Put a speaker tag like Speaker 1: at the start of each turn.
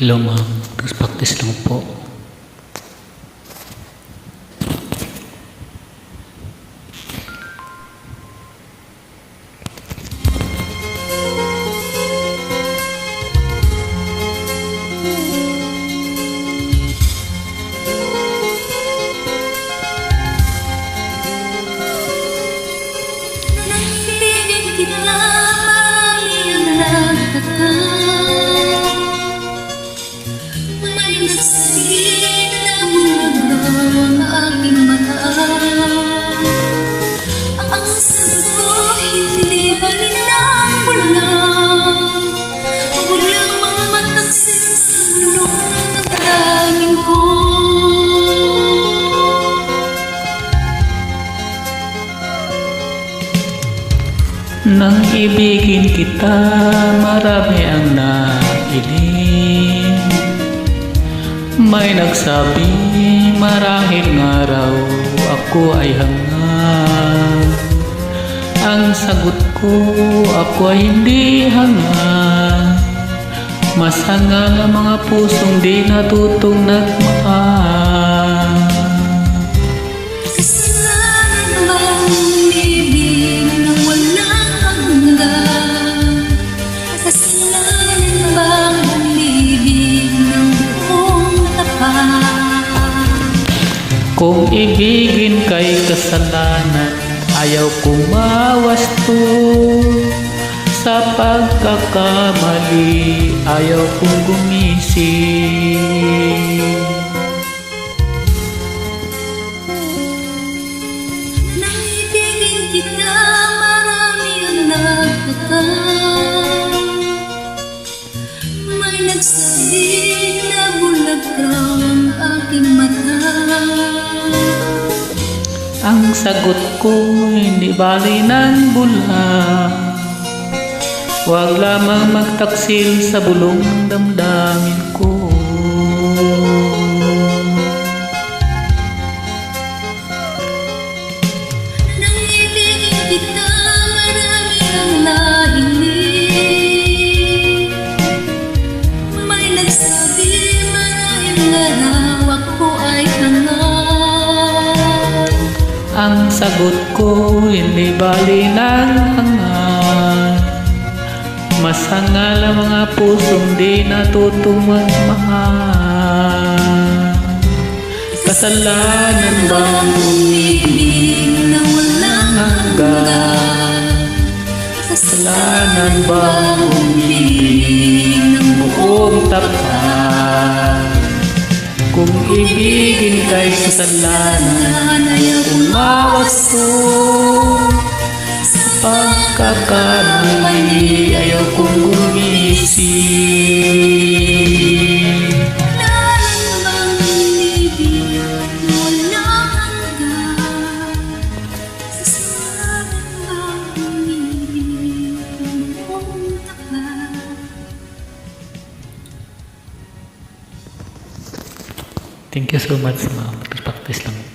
Speaker 1: Hello ma'am, practice lang po.
Speaker 2: Aking mata Ang sagot ko, hindi ba nilang bulang Walang mga mataksin sa mulong ng daming ko.
Speaker 1: Nang ibigin kita, marami ang nailing. May nagsabi, marahil nga raw ako ay hanga. Ang sagot ko, ako ay hindi hanga. Mas ang mga pusong di natutong nagmahal. Kung ibigin kay kasalanan, ayaw kong mawasto Sa pagkakamali, ayaw kong gumising.
Speaker 2: Naiibigin kita, marami ang nagtatag May nagsabi na bulag raw ang aking mata
Speaker 1: Ang sagot ko, hindi bali ng bula. Huwag lamang magtaksil sa bulong ng damdamin ko.
Speaker 2: Nagsabi, marahil nga
Speaker 1: Ang sagot ko, hindi bali ng hangal Mas hangal ang mga pusong di natutong magmahal Kasalanan bang
Speaker 2: Umibig na walang hanggan?
Speaker 1: Kasalanan bang umibig ng buong tapat Kung ibigin kay kasalanan Umawas ko sa pagkakamali Ayaw kong gumising Thank you so much ma'am. Practice lang